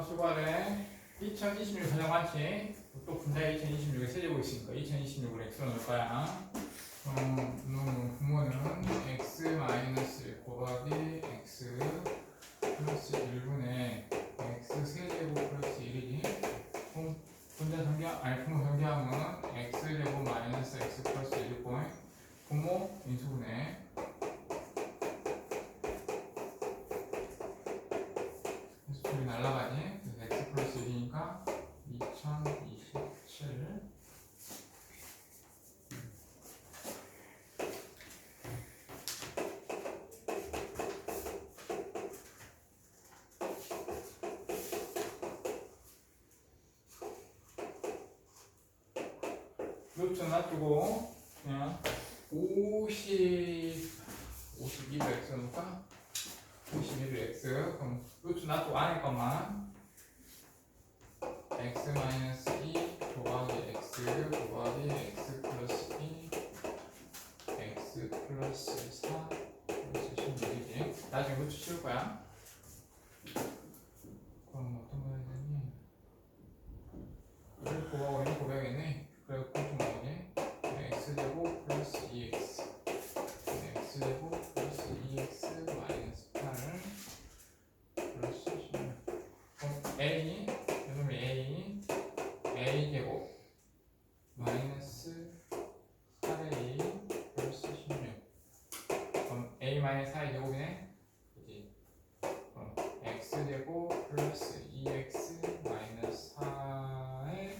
구하래 2026 가장 많지 또 분자에 2026에 세제곱 있으니까 2026을 x로 넣을 거야. 그럼 놈 부모는 x 마이너스 1 곱하기 x 플러스 1분의 x 세제곱 플러스 1이지 그럼 분자 전개 아니 부모 전개하면 x 제곱 마이너스 x 플러스 1 곱하기 부모 인수분해 둘이 날라가지 그래서 x 플러스 1이니까 2027 루트 놔두고 그냥 50 52를 x 넣을까? 51을 x 그럼 루트 놔두고 안에 것만 그럼 a 이놈이 a a제곱 마이너스 4a 플러스 16 그럼 a 마이너스 4의 제곱이네 그지 그럼 x제곱 플러스 2x 마이너스 4의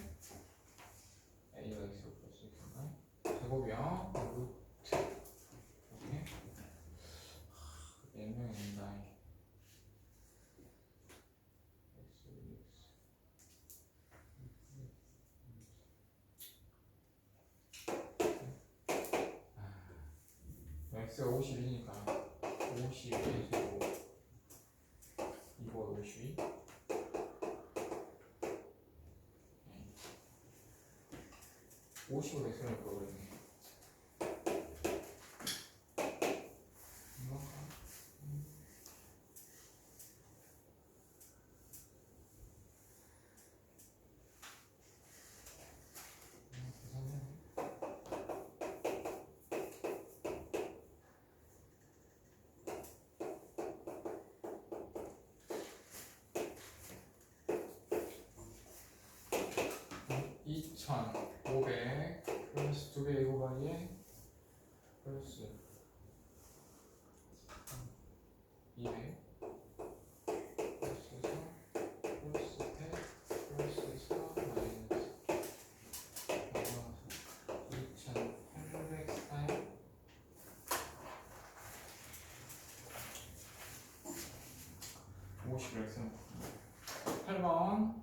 a가 x 플러스 6인가 제곱이요 루트 이렇게 몇명이 된다 x x x가 51이니까 51의 제곱 이거 52 50으로 x를 넣어버리네 2,500 플러스 두개 이거가에 플러스 200 플러스 4 플러스 100 플러스 마이너스 2,800 사인 오십 0 x 8번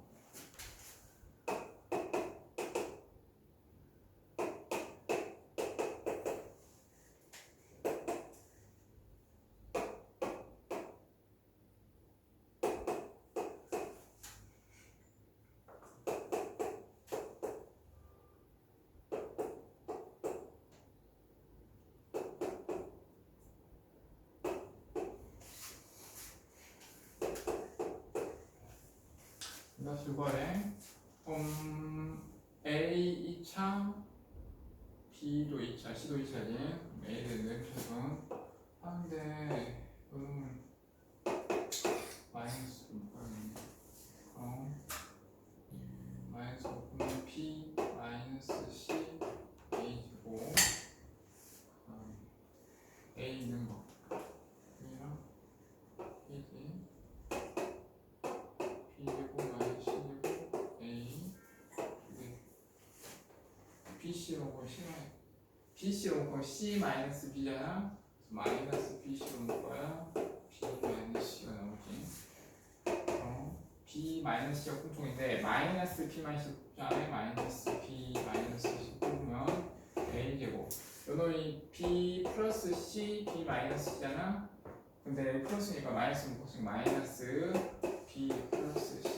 이것을 구하래. 음, A 2차, B도 2차, C도 2차지. A를 넓혀서 하는데 음, 마이너스 묶어야겠네. 그럼 음, 마이너스 묶으면 P 마이너스 C A 제곱 음, A 있는 거 이랑 P지. B제곱 마이너스 C제곱 A 네. BC로 고 C만 BC로 고 C 마이너스 B잖아. 마이너스 BC로 묶어야. B 마이너스 C가 나오지. 어, B 마이너스 C가 공통인데 마이너스 P 마이너스 C에 마이너스 B 마이너스 C 뽑으면 A제곱. 요 놈이 B 플러스 C B 마이너스 C잖아. 근데 플러스니까 마이너스 묶었으니 마이너스 B 플러스 C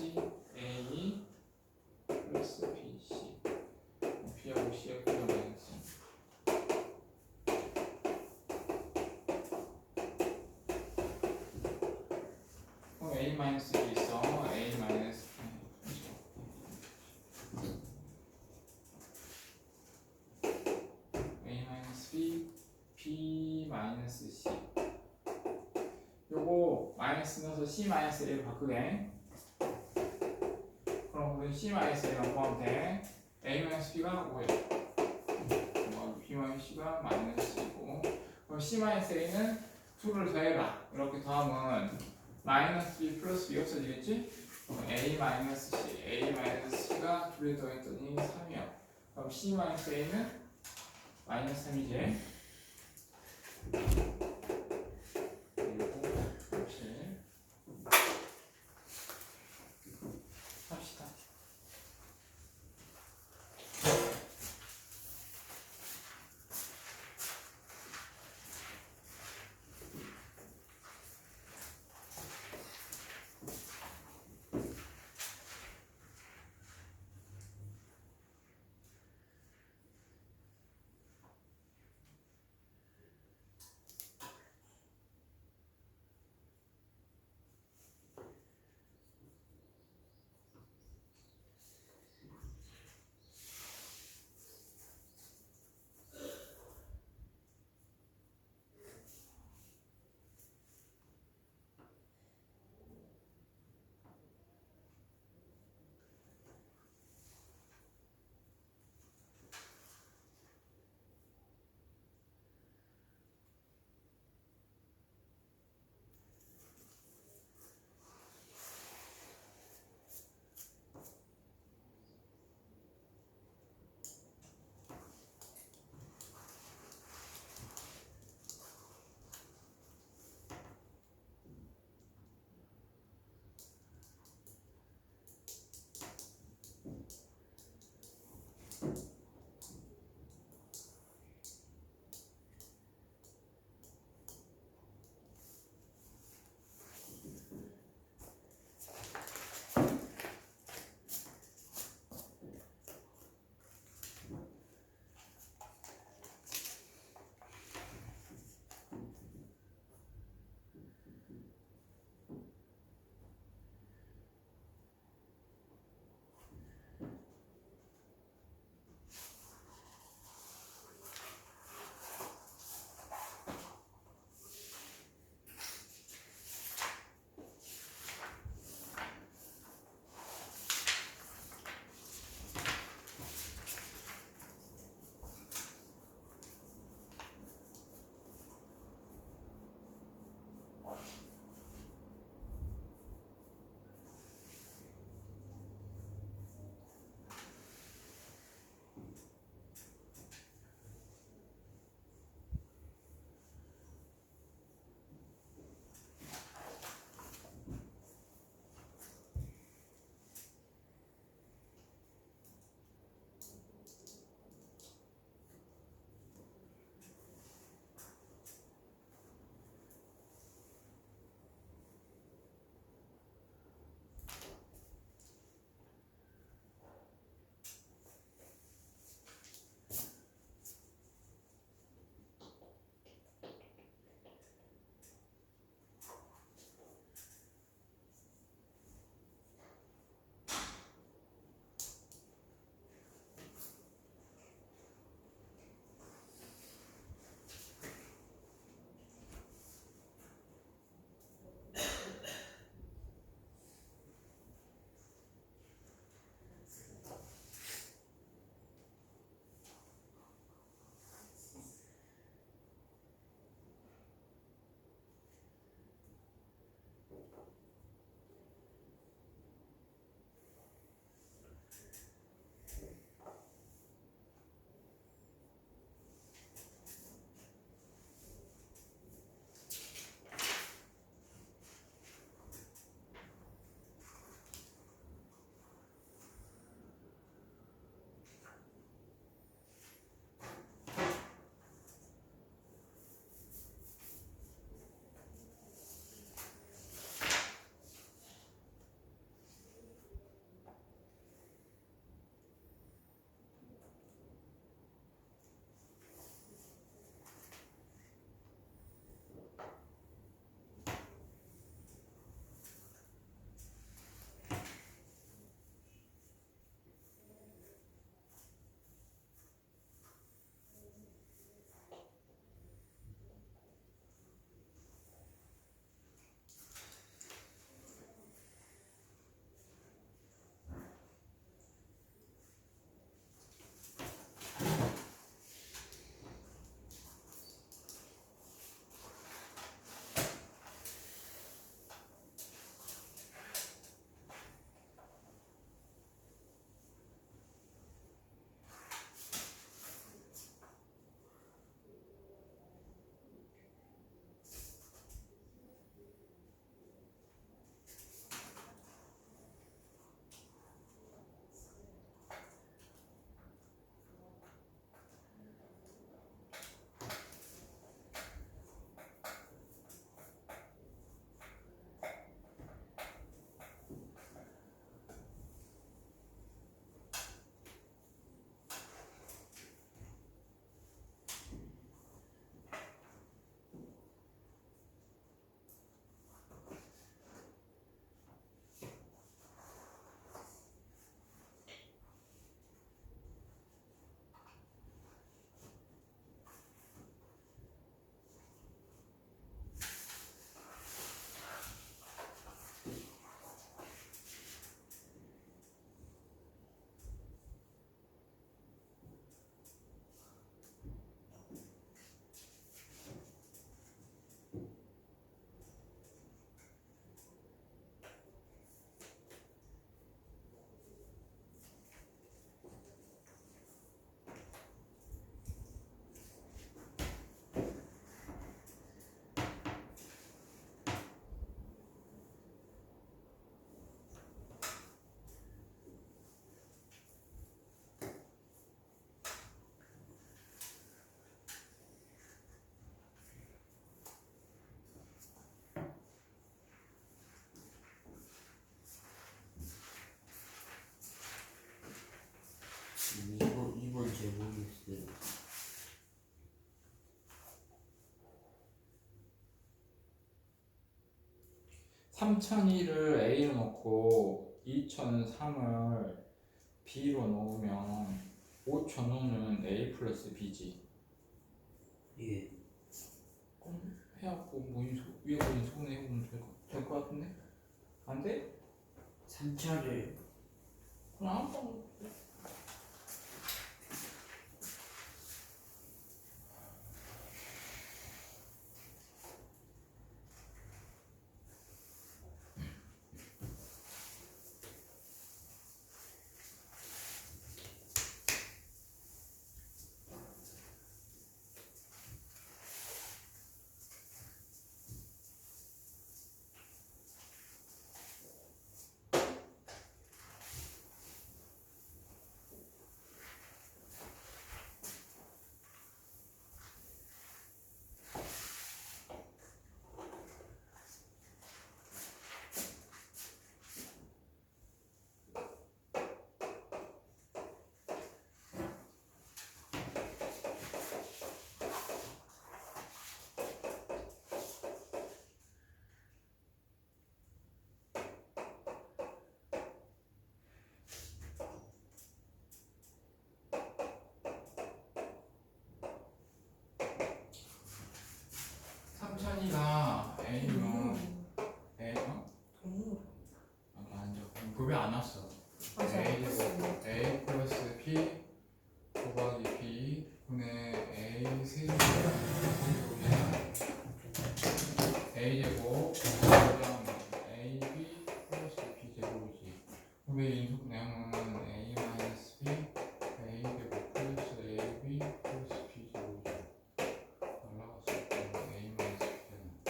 마이너스도 있어. A 마이너스. 마이너스 B, B 마이너스 C. 요거 마이너스 넣어서 C 마이너스 A로 바꾸게. 그럼 우리 C 마이너스 A랑 포함 돼. A 마이너스 B가 5예요. B 마이너스 C가 마이너스 C고. 그럼 C 마이너스 A는 2를 더해라. 이렇게 더하면 마이너스 B 플러스 B 없어지겠지? 그럼 A 마이너스 C. A 마이너스 C가 2를 더했더니 3이야. 그럼 C 마이너스 A는 마이너스 3이지 3001을 A로 넣고 2003을 B로 넣으면 5005는 A 플러스 B지. 예. 그럼 해갖고 모인 소, 위에 모인 소분해 해보면 될것 것 같은데? 안 돼? 3차를 그럼 한번 삼 천이가 A면 A 어? 너무 여기 앉아. 그왜 안 왔어? 아, 저 A 없었어요. A 플러스 B 곱하기 B 분의 A 세제곱 A 제곱 그다음 A B 플러스 B 제곱이지. 그럼 이 인수 내용은 A 마이너스 B A 제곱 플러스 A B 플러스 B 제곱이지. 날라갔을 때 A 마이너스 B는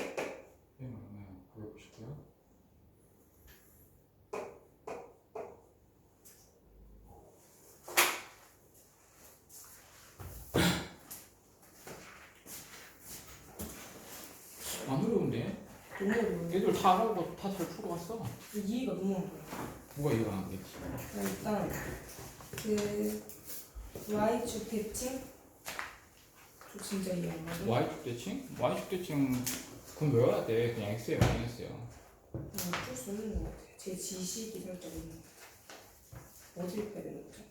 B는 얼마야? 999요? 안 어려운데? 너무. 얘들 다 하고 다 잘 풀고 왔어. 이해가 너무 안 돼요. 뭐가 이해가 안 되지? 일단 그 y축 대칭 저 진짜 이해 안 가요. y축 대칭? y축 대칭 그럼 외워야 돼. 그냥 x에 마이너스야. 어쩔 수 없는 것 같아요. 제 지식이 살짝 있는 것 같아요. 어딜 빼야 되는 거죠?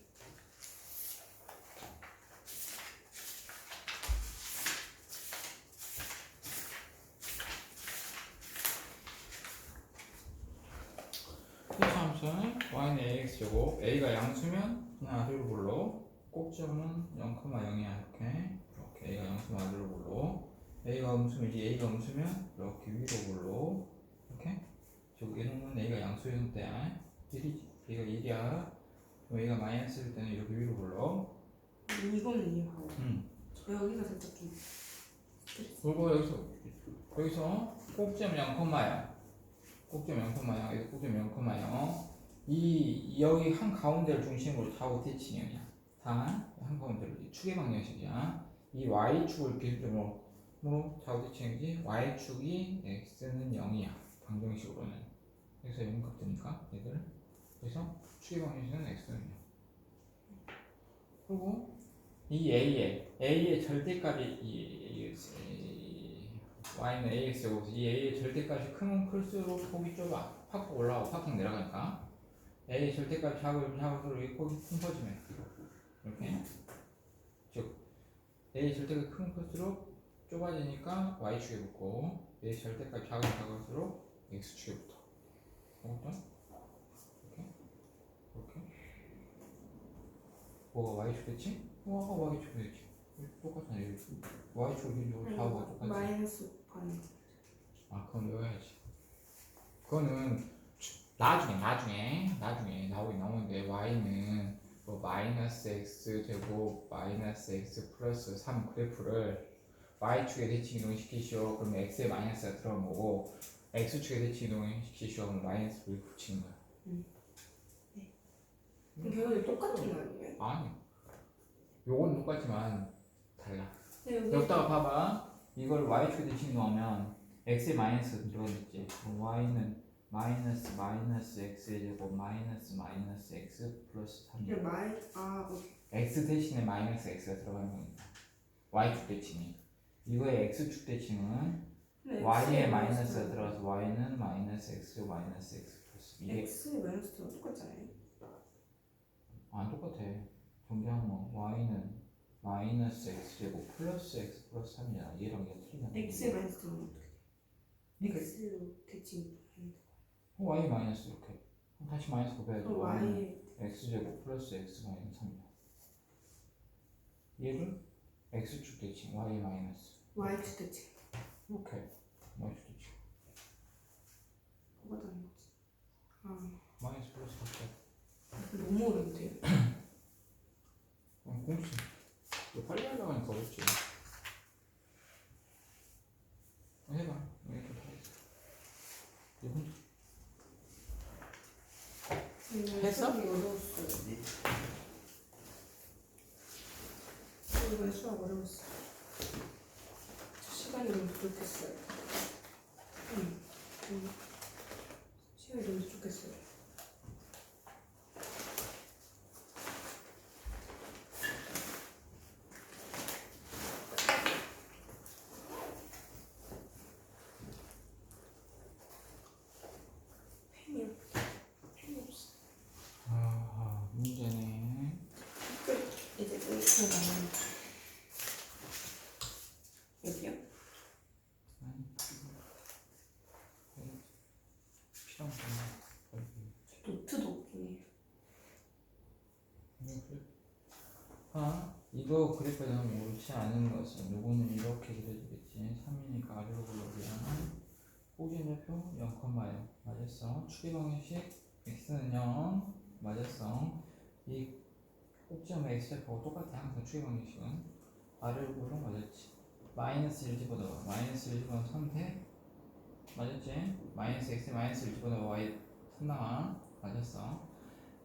함수는 y는 ax 제곱 a가 양수면 그냥 아래로 불러 꼭지점은 0,0이야 이렇게 이렇게 a가 양수면 아래로 불러 a가 음수면 이제 a가 음수면 이렇게 위로 불러 이렇게 저 얘는 a가 양수일 때 1이지 a가 1이야 그럼 a가 마이너스일 때는 이렇게 위로 불러 이거는 이해하고 음. 저 여기가 살짝 좀 그리고 여기서 여기서 꼭지점 0,0야. 꼭지점 0,0야. 여기 꼭지점 0,0. 이 여기 한 가운데를 중심으로 좌우 대칭형이야. 다한 가운데로 이 축의 방정식이야. 이 y 축을 기준으로 뭐 좌우 대칭이지. y 축이 x는 0이야. 방정식으로는. 그래서 0 값 되니까 얘들. 그래서 축의 방정식은 x는 0. 그리고 이 a의 a의 절대값이 이, y는 ax 제곱 이 a의 절대값이 크면 클수록 폭이 좁아 팍팍 올라가고 팍팍 내려가니까 a의 절대값이 작으면 작을수록 이 폭이 큰 커지면 이렇게. 즉 a의 절대값이 크면 클수록 좁아지니까 y축에 붙고 a의 절대값이 작으면 작을수록 x축에 붙어. 이것도 이렇게 이렇게. 뭐가 y축 됐지? 뭐가 y축 됐지? 똑같잖아 여기. y축 기준으로 좌우가 똑같지. 마이너스 반. 아 그건 외워야지. 그거는 나중에 나중에 나중에 나오긴 나오는데 y는 뭐 마이너스 x 제곱 마이너스 x 플러스 3 그래프를 y축에 대칭 이동시키시오. 그러면 x에 마이너스가 들어간 거고 x축에 대칭 이동시키시오. 그러면 마이너스를 붙이는 거야. 그럼 결국에 똑같은 거 아니에요? 아니. 요건 똑같지만 달라. 네, 여기 여기다가 봐봐. 이걸 y축에 대칭 넣으면 x에 마이너스 들어있지. 그럼 y는 마이너스 마이너스 x 제곱 마이너스 마이너스 x 플러스 3. 그냥 마이 아 어, x 대신에 마이너스 x가 들어가는 겁니다. y축 대칭이. 이거의 x축 대칭은 근데 y에 마이너스가 들어가서 y는 마이너스 x 마이너스 x 플러스 이게 X에 마이너스랑 똑같잖아요. 안 똑같아. 정리하면 뭐 y는 마이너스 x 제곱 플러스 x 플러스 3이잖아. 얘랑 얘가 틀리면 X에 마이너스 어떻게 돼? 그러니까 X로 대칭 어, y 마이너스 이렇게. 그럼 다시 마이너스 곱해야지. 그럼 y는 Y에 x 제곱 플러스 x 마이너스 3이야. 얘를 x축 대칭 y 마이너스 Y축 대칭 이렇게 y축 대칭 뭐가 다른 거지? 아 마이너스 플러스 이렇게. 너무 어려운데요? 어, 공식. 이거 빨리 하려고 하니까 어렵지. 어, 해봐. 이렇게 다 했어. 이거 혼자. 했어? 네. 이번에 수학 어려웠어. 저 시간이 너무 부족했어요. 응. 응. 시간이 너무 부족했어요. 펜이 없- 펜이 없어. 아, 문제네. 끝. 이제 끝을 나는 여기요? 아니, 필요한 거 노트도 없긴 해요. 아, 이거 그래프는 옳지 않은 것은 누구는 이렇게 그려주겠지. 3이니까 아래로 굴러오면 호진좌표 0,0 맞았어. 추리 방정식 x는 0 맞았어. 이 꼭지점 x좌표하고 똑같아 항상 추리 방정식은 아래로 굴러 맞았지. 마이너스 1 집어넣어. 마이너스 1 집어넣어 선택 맞았지? 마이너스 x 마이너스 1 집어넣어 y 3 나와 맞았어.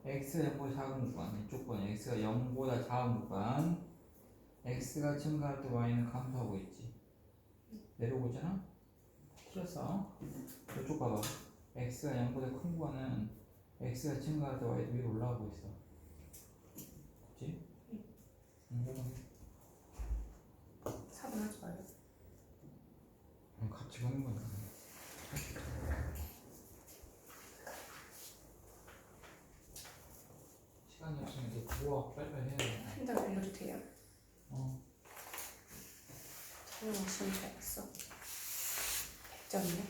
x가 0보다 작은 구간 이쪽 번 x가 0보다 작은 구간 x가 증가할 때 y는 감소하고 있지. 내려오잖아? 틀렸어. 이쪽 봐봐. X가 0보다 큰 구간은 x가 증가할 때 y도 위로 올라가고 있어. 그치? 응, 4번 하지 마요. 그럼 같이 보는 거야 시간이 없으면 이제 구워. 빨리빨리 해야 돼. 한달 알려도 돼요? 어. 저는 시험 잘 봤어. 100점이요?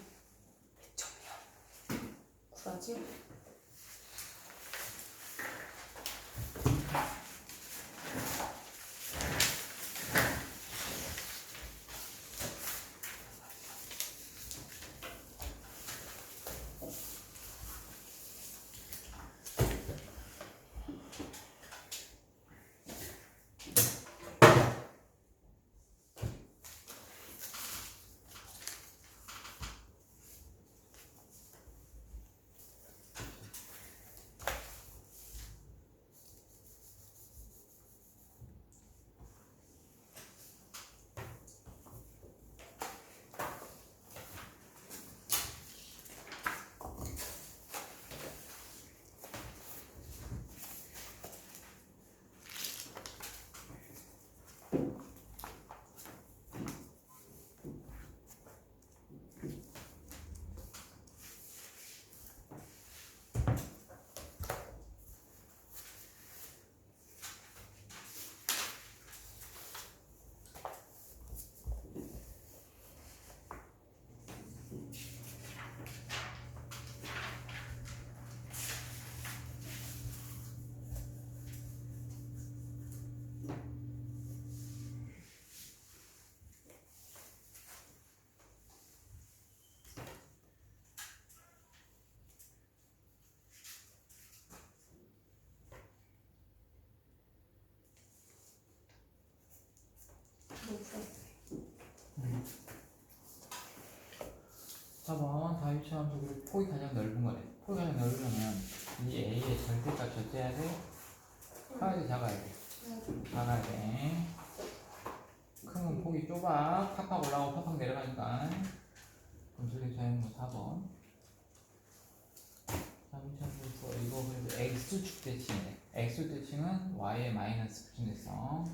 100점이요. 구라지? 너무 부러워. 4번 다유치함수 그리고 폭이 가장 넓은 거래. 폭이 가장 넓으면 이 A의 절대값 절대해야 돼? 커야 돼, 작아야 돼? 작아야 돼. 크면 폭이 좁아. 팍팍 올라가고 팍팍 내려가니까. 저기 자연거 4번. 다유치함수 이거 그래도 X축 대칭이네. X축 대칭은 Y에 마이너스 붙인댔어.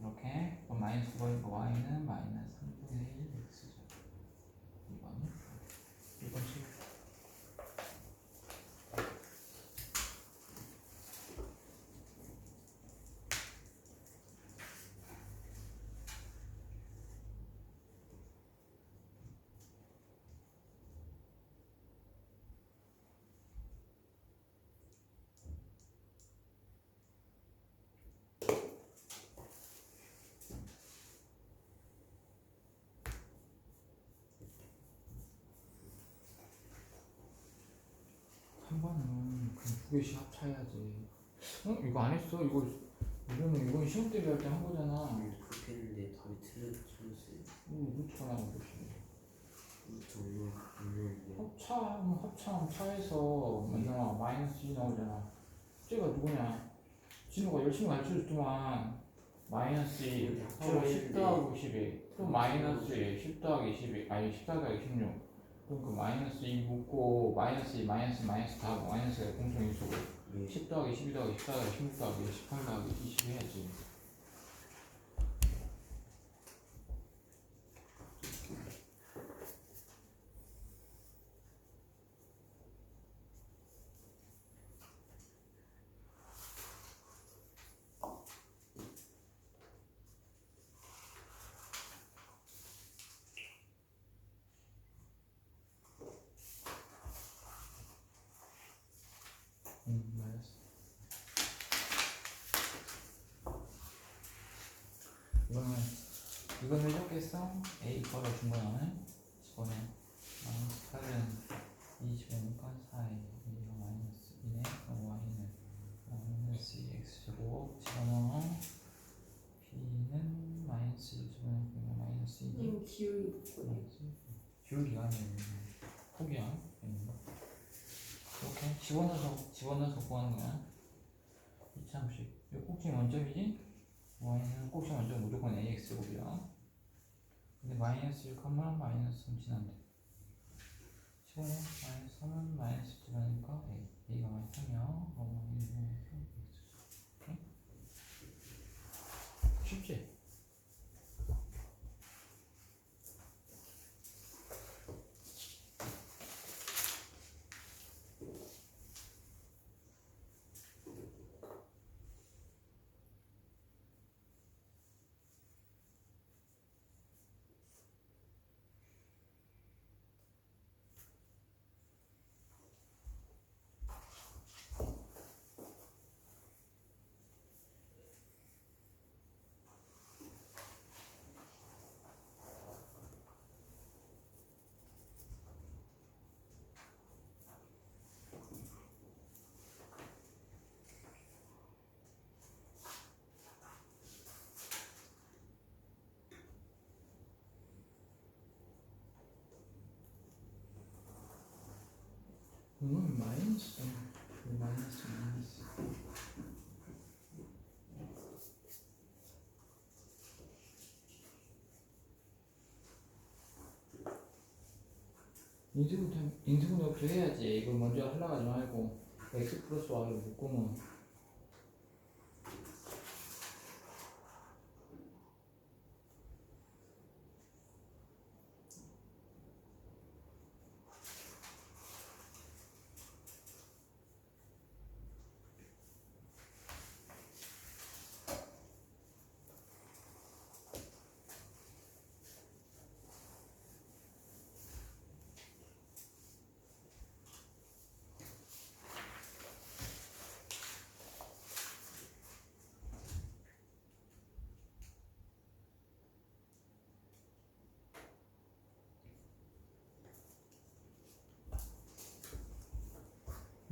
이렇게. 그럼 마이너스 9번이니까 Y는 마이너스 3분의 1 X죠. 1번 7 한 번은 그냥 두 개씩 합쳐야지. 어? 이거 안 했어? 이거 이거는 이건 시험 대비 할 때 한 거잖아. 음, 그렇게 했는데 답이 틀렸, 틀렸어요. 이거 루트가 나온 거지. 루트. 합차하면 합차하면 차에서 맨날 마이너스 2 나오잖아. 쟤가 누구냐? 진우가 열심히 가르쳐줬더만 마이너스 2, 근데 또 합쳐야 10 더하기 12, 또 마이너스 2, 10 더하기 12, 아니 10 더하기 16. 그럼 그 마이너스 2 묶고 마이너스 2, 마이너스 마이너스 다 하고 마이너스가 공통인수고 네. 10 더하기 12 더하기 10 더하기 16 더하기 18 더하기 20 해야지. 마이너스. 이거는 이거는 해줬겠어? A 걸어준 거는 10번에 마이너스 8은 20이니까 4에 A가 마이너스 2네 그럼 Y는 마이너스 2X 제곱 집어넣어 B는 마이너스 1 집어넣으면 마이너스 2 이거 기울이 붙고 기울기가 아니고 폭이야. 이렇게 집어넣어서 집어넣어서 구하는 거야. 이참식. 이 꼭지는 원점이지? y는 꼭지 원점 무조건 ax고요. 근데 마이너스 6 컴마 마이너스 3 지난데. 15에 마이너스 3은 마이너스 2라니까 a. a가 마이너스 3이야. 어머니는 3, 3, 3, 3, 3, 3, 3, 3, 그건 마이너스잖아. 마이너스, 마이너스. 인수분해, 인수분해 해야지. 이거 먼저 하려고 하지 말고, x 플러스 y를 묶으면.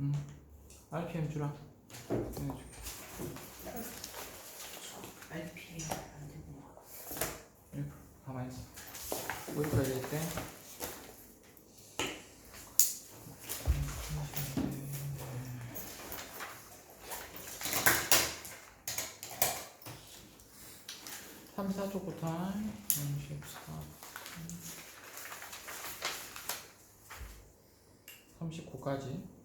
음. RPM 주라. 내가 줄게. RPM 안 되구나. 가만히 있어. 어디까지 했대? 삼, 사조부터 34 39까지